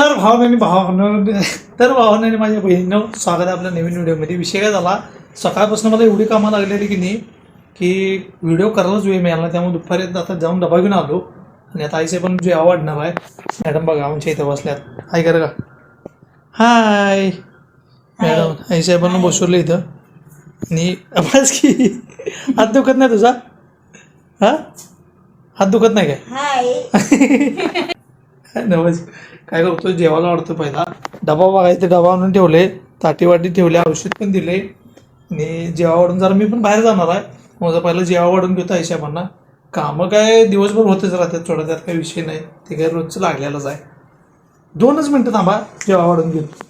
तर भावनाने भावना तर भावनाने माझ्या बहिणीनं स्वागत आहे आपल्या नवीन व्हिडिओमध्ये. विषय काय झाला सकाळपासून मला एवढी कामं लागलेली की नाही की व्हिडिओ करायलाच वेळ मिळाला. त्यामुळे दुपारी आता जाऊन डबा घेऊन आलो. आणि आता आईचे पण जे आवडणार आहे मॅडम बघा आमच्या इथं बसल्यात. हाय कर का? हाय. मॅडम पण बसवलं इथं. आणि बस की हात दुखत नाही तुझा? हा? हात दुखत नाही काय? नवस काय करतो जेवायला वाढतो पहिला. डबा बघायचा डबा आणून ठेवले. ताटीवाटी ठेवले औषध पण दिले. आणि जेवा वाढून जरा मी पण बाहेर जाणार आहे. माझं पहिलं जेवा वाढून घेतो हिशोबांना कामं काय दिवसभर होतेच राहतात थोडं त्यात काही विषय नाही. ते काय रोजचं लागलेलंच आहे. दोनच मिनटं थांबा जेवा वाढून घेतो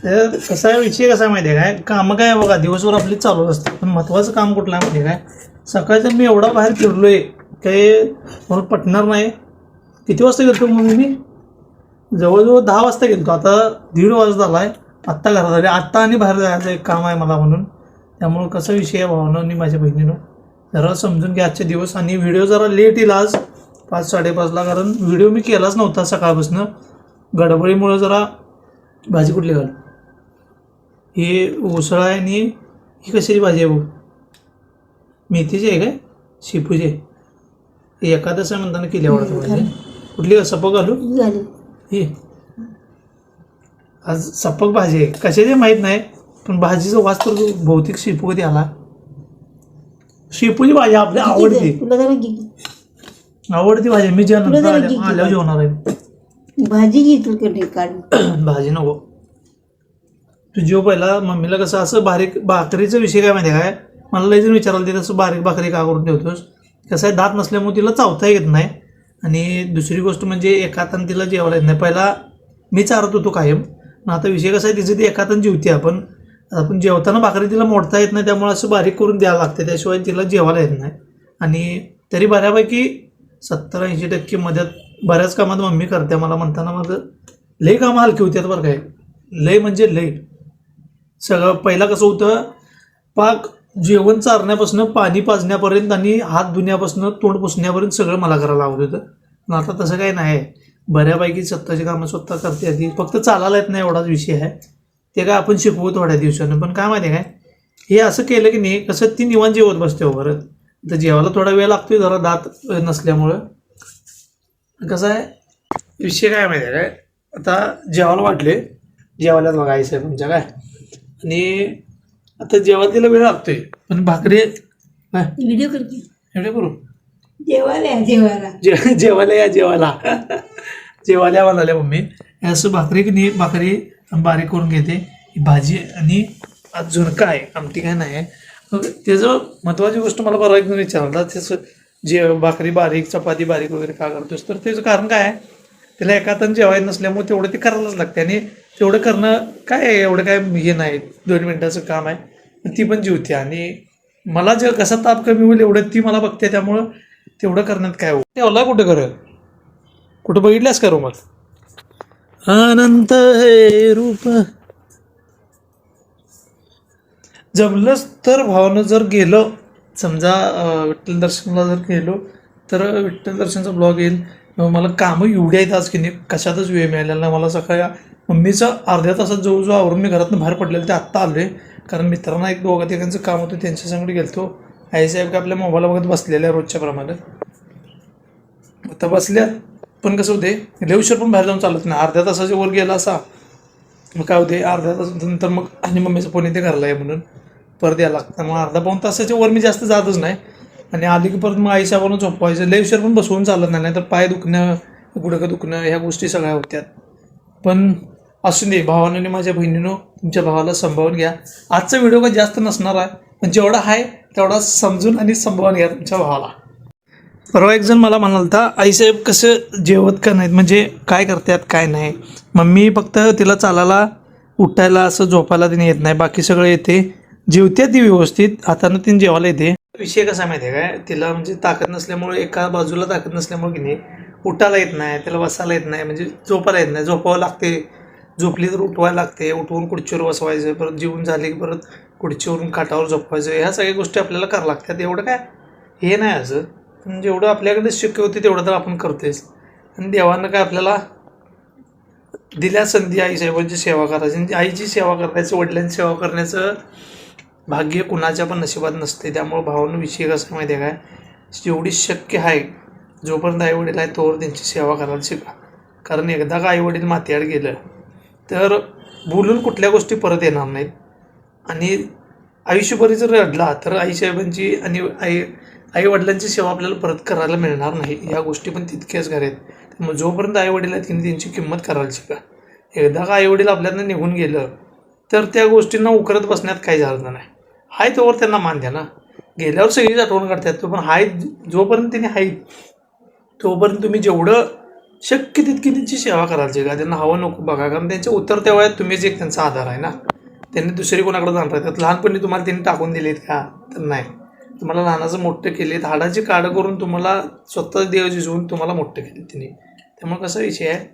तर कसा आहे विषय कसा आहे माहिती आहे काय? कामं काय बघा दिवसभर आपली चालू असतात. पण महत्त्वाचं काम कुठलं आहे माहिती आहे काय सकाळचं मी एवढा बाहेर फिरलो आहे काही मला पटणार नाही. किती वाजता गेलो मग मी? जवळजवळ दहा वाजता गेलो आता दीड वाजता आला आहे आत्ता घरात आले आत्ता आणि बाहेर जायचं एक काम आहे मला म्हणून. त्यामुळं कसा विषय आहे भावना आणि माझ्या बहिणीनं? जरा समजून घ्या आजचे दिवस आणि व्हिडिओ जरा लेट येईल आज. पाच साडेपाचला कारण व्हिडिओ मी केलाच नव्हता सकाळपासून. गडबडीमुळं जरा भाजी कुठली घाल? हे उसळ आहे आणि ही कशाची भाजी आहे भाऊ मेथीची आहे काय? शेपूची आहे. एकादश म्हणताना केली आवडतं भाजी. कुठली? सपक घालू. ही आज सपक भाजी आहे. कशाची माहीत नाही पण भाजीचा वास तर भौतिक शेपू कधी आला. शेपूची भाजी आपल्या आवडते. तुला जरा घे. आवडती भाजी. मी जेवण तुला जरा आल्यावर जेवणार आहे. भाजी घे तू कडे काढ भाजी नको. तू जेव पहिला. मम्मीला कसं असं बारीक भाकरीचा विषय काय माहिती आहे काय? मला लय जण विचारायला ते तसं बारीक भाकरी का करून ठेवतोस? कसं आहे दात नसल्यामुळे तिला चावता येत नाही. आणि दुसरी गोष्ट म्हणजे एका हातानं तिला जेवायला येत नाही. पहिला मी चारत होतो कायम. पण आता विषय कसा आहे तिचं ती एका हातानं जेवते आपण. आपण जेवताना भाकरी तिला मोडता येत नाही त्यामुळे असं बारीक करून द्यावं लागते. त्याशिवाय तिला जेवायला येत नाही. आणि तरी बऱ्यापैकी सत्तर ऐंशी टक्के मदत बऱ्याच कामात मम्मी करते. मला म्हणताना माझं लय कामं हलकी होती बरं काय लय म्हणजे लय सगळं पहिला कसं होतं पाक जेवण चारण्यापासून पाणी पाजण्यापर्यंत आणि हात धुण्यापासून तोंड पुसण्यापर्यंत सगळं मला करायला आवडत होतं. पण आता तसं काही नाही. बऱ्यापैकी स्वतःची कामं स्वतः करते आधी. फक्त चालायला येत नाही एवढाच विषय आहे. ते काय आपण शिकवू थोड्या दिवसानं. पण काय माहिती काय? हे असं केलं की नाही कसं ती निवांत जेवत बसते हो परत तर जेवायला थोडा वेळ लागतोय जरा दात नसल्यामुळं. कसं आहे? विषय काय माहिती आहे काय? आता जेवायला वाटले. जेवायलाच बघायचं आहे तुमच्या काय? आणि आता जेवायला तिला वेळ लागतोय पण भाकरी व्हिडिओ कर की एवढे करू. जेवायला या जेवायला. जे जेवायला या जेवायला. जेवायला म्हणाले मम्मी. हे असं भाकरी की नाही भाकरी बारीक करून घेते. ही भाजी आणि आज झुणका आहे आमटी काय नाही आहे. मग त्याचं महत्त्वाची गोष्ट मला बरं एकदम विचारला त्याचं जे भाकरी बारीक चपाती बारीक वगैरे का करतोस तर त्याचं कारण काय आहे? त्याला एका हातानं जेवायला नसल्यामुळे तेवढं ते करायलाच लागते. आणि तेवढं करणं काय एवढं काय हे नाही. दोन मिनिटाचं काम आहे. ती पण जीवते आणि मला जे कसा ताप कमी होईल एवढं ती मला बघते. त्यामुळं तेवढं करण्यात काय हो ठेवला कुठं कर कुठं बघितल्यास का मग अनंत हे रूप. जमलंच तर भावानं जर गेलं समजा विठ्ठल दर्शनला जर गेलो तर विठ्ठल दर्शनचा ब्लॉग येईल. मला कामं एवढ्या आहेत आज की नाही कशातच वेळ मिळालेला नाही. मला सकाळी मम्मीचं अर्ध्या तासात जवळजवळ आवरून मी घरातून बाहेर पडलेलं ते आत्ता आलो आहे कारण मित्रांना एक दोघा तिघांचं काम होतं त्यांच्यासंगडे गेलतो. आईसाहेब का आपल्या मोबाईल बघत बसलेल्या आहे रोजच्या प्रमाणे. आता बसल्या पण कसं होते लेवशर पण बाहेर जाऊन चालत नाही. अर्ध्या तासाच्या वर गेला असा मग काय होते अर्ध्या तासानंतर मग आणि मम्मीचं फोन येते घरला आहे म्हणून. परत यायला लागतं. मग अर्धा पाऊन तासाच्या वर मी जास्त जातच नाही. आणि आली की परत मग आईसाहेबांना झोपवायचं. लय उशीर पण बसवून चालत नाही तर पाय दुखणं गुडघं दुखणं ह्या गोष्टी सगळ्या होत्यात. पण असू दे भावानं आणि माझ्या बहिणीनं तुमच्या भावाला सांभाळून घ्या. आजचा व्हिडिओ का जास्त नसणार आहे पण जेवढा आहे तेवढा समजून आणि सांभाळून घ्या तुमच्या भावाला. परवा एक जण मला म्हणाल होता आईसाहेब कसं जेवत का नाहीत? म्हणजे काय करतात काय नाही? मम्मी फक्त तिला चालायला उठायला असं झोपायला तिने येत नाही. बाकी सगळं येते. जेवते ती व्यवस्थित हातानं तिने जेवायला येते. विषय कसा माहिती आहे काय? तिला म्हणजे ताकद नसल्यामुळे एका बाजूला ताकद नसल्यामुळे की नाही उठायला येत नाही त्याला बसायला येत नाही म्हणजे झोपायला येत नाही. झोपावं लागते. झोपली तर उठवायला लागते. उठवून खुर्चीवर बसवायचं परत जेवून झाले की परत खुर्चीवरून काठावर झोपवायचं ह्या सगळ्या गोष्टी आपल्याला करावं लागतात. एवढं काय? हे नाही असं. पण जेवढं आपल्याकडे शक्य होते तेवढं तर आपण करतोच आणि देवानं काय आपल्याला दिल्या संधी आईसाहेबांची सेवा करायची. आणि आईची सेवा करायचं वडिलांची सेवा करण्याचं भाग्य कुणाच्या पण नशिबात नसते त्यामुळं भावानं विषय कसा माहिती आहे काय? जेवढी शक्य आहे जोपर्यंत आईवडील आहे तोवर त्यांची सेवा करायला शिका. कारण एकदा का आईवडील मातीआड गेलं तर बोलून कुठल्या गोष्टी परत येणार नाहीत. आणि आयुष्यभरी जर रडला तर आईसाहेबांची आणि आई आईवडिलांची सेवा आपल्याला परत करायला मिळणार नाही. या गोष्टी पण तितक्याच खऱ्या आहेत. त्यामुळे जोपर्यंत आईवडील आहेत की त्यांची किंमत करायला शिका. एकदा का आईवडील आपल्यातनं निघून गेलं तर त्या गोष्टींना उकरत बसण्यात काही झालं नाही. हाय तोवर त्यांना मान द्या ना. गेल्यावर सगळीच आठवण काढतात तो पण हाय जोपर्यंत त्यांनी हाय तोपर्यंत तुम्ही जेवढं शक्य तितकी त्यांची सेवा करायची का त्यांना हवं नको बघा. कारण त्यांच्या उतरत्या वयात तुम्हीच एक त्यांचा आधार आहे ना. त्यांनी दुसरी कोणाकडे जाणार त्यात लहानपणी तुम्हाला त्यांनी टाकून दिलेत का? तर नाही. तुम्हाला लहानाचं मोठं केलेत. हाडाची काढं करून तुम्हाला स्वतः देव जिजवून तुम्हाला मोठं केले त्यांनी. त्यामुळे कसा विषय आहे?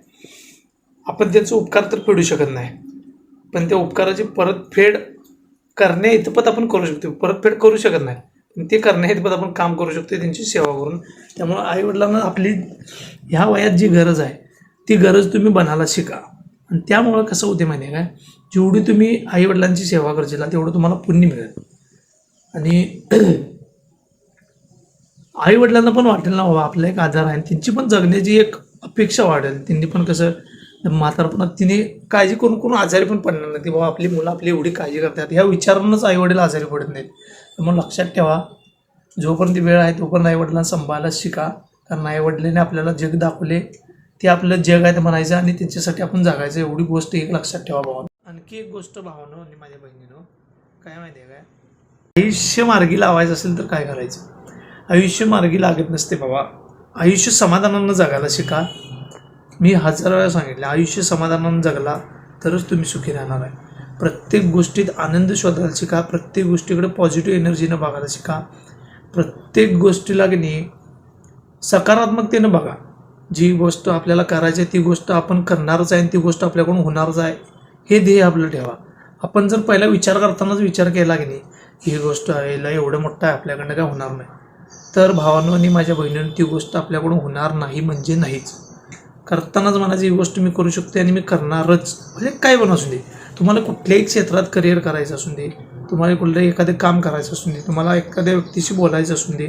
आपण त्यांचे उपकार तर फेडू शकत नाही. पण त्या उपकाराची परतफेड करण्या इतपत आपण करू शकतो. परतफेड करू शकत नाही. पण ते करण्या इतपत आपण काम करू शकतो त्यांची सेवा करून. त्यामुळं आईवडिलांना आपली ह्या वयात जी गरज आहे ती गरज तुम्ही बनायला शिका. आणि त्यामुळं कसं होते माहिती आहे काय? जेवढी तुम्ही आईवडिलांची सेवा करशील तेवढं तुम्हाला पुण्य मिळेल. आणि आईवडिलांना पण वाटेल ना बाबा आपला एक आधार आहे. त्यांची पण जगण्याची एक अपेक्षा वाढेल. त्यांनी पण कसं म्हातारपणात तिने काळजी करून करून आजारी पण पडणार नाही. ती बाबा आपली मुलं आपली एवढी काळजी करतात. ह्या विचारांनाच आई वडील आजारी पडत नाहीत. त्यामुळे लक्षात ठेवा जोपर्यंत वेळ आहे तोपर्यंत आई वडिलांना सांभाळायला शिका. कारण आई वडिलांनी आपल्याला जग दाखवले ते आपलं जग आहे ते म्हणायचं आणि त्यांच्यासाठी आपण जगायचं. एवढी गोष्ट एक लक्षात ठेवा भावा आणखी एक गोष्ट भावानं आणि माझ्या बहिणीनं. काय माहिती आहे काय? आयुष्य मार्गी लावायचं असेल तर काय करायचं? आयुष्य मार्गी लागत नसते बाबा. आयुष्य समाधानानं जगायला शिका. मी हजार वेळा सांगितलं आयुष्य समाधानानं जगला तरच तुम्ही सुखी राहणार आहे. प्रत्येक गोष्टीत आनंद शोधायला शिका प्रत्येक गोष्टीकडे पॉझिटिव्ह एनर्जीनं बघायला शिका. प्रत्येक गोष्टीला की नाही सकारात्मकतेनं बघा. जी गोष्ट आपल्याला करायची आहे ती गोष्ट आपण करणारच आहे आणि ती गोष्ट आपल्याकडून होणारच आहे हे ध्येय आपलं ठेवा. आपण जर पहिला विचार करतानाच विचार केला की नाही ही गोष्ट यायला एवढं मोठं आहे आपल्याकडनं काय होणार नाही. तर भावानं आणि माझ्या बहिणीनं ती गोष्ट आपल्याकडून होणार नाही म्हणजे नाहीच. करतानाच म्हणायचं ही गोष्ट मी करू शकते आणि मी करणारच. म्हणजे काय पण असू दे. तुम्हाला कुठल्याही क्षेत्रात करिअर करायचं असून दे तुम्हाला कुठलंही एखादं काम करायचं असून दे तुम्हाला एखाद्या व्यक्तीशी बोलायचं असून दे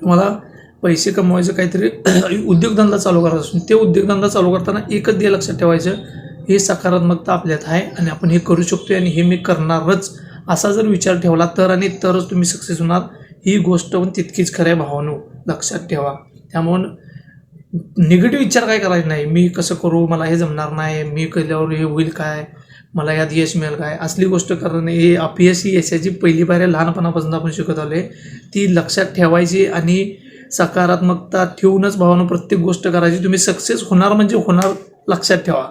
तुम्हाला पैसे कमवायचं काहीतरी उद्योगधंदा चालू करायचा असून ते उद्योगधंदा चालू करताना एकच दे लक्षात ठेवायचं हे सकारात्मकता आपल्यात आहे आणि आपण हे करू शकतो आणि हे मी करणारच. असा जर विचार ठेवला तर आणि तरच तुम्ही सक्सेस होणार. ही गोष्ट पण तितकीच खऱ्या भावानो लक्षात ठेवा. त्यामुळं निगेटिव्ह विचार काय करायचा नाही. मी कसं करू? मला हे जमणार नाही. मी केल्यावर हे होईल काय? मला यात यश मिळेल काय? असली गोष्ट करणं हे अपयश ही यशाची पहिली पायऱ्या लहानपणापासून आपण शिकत आले ती लक्षात ठेवायची आणि सकारात्मकता ठेवूनच भावानं प्रत्येक गोष्ट करायची. तुम्ही सक्सेस होणार म्हणजे होणार लक्षात ठेवा.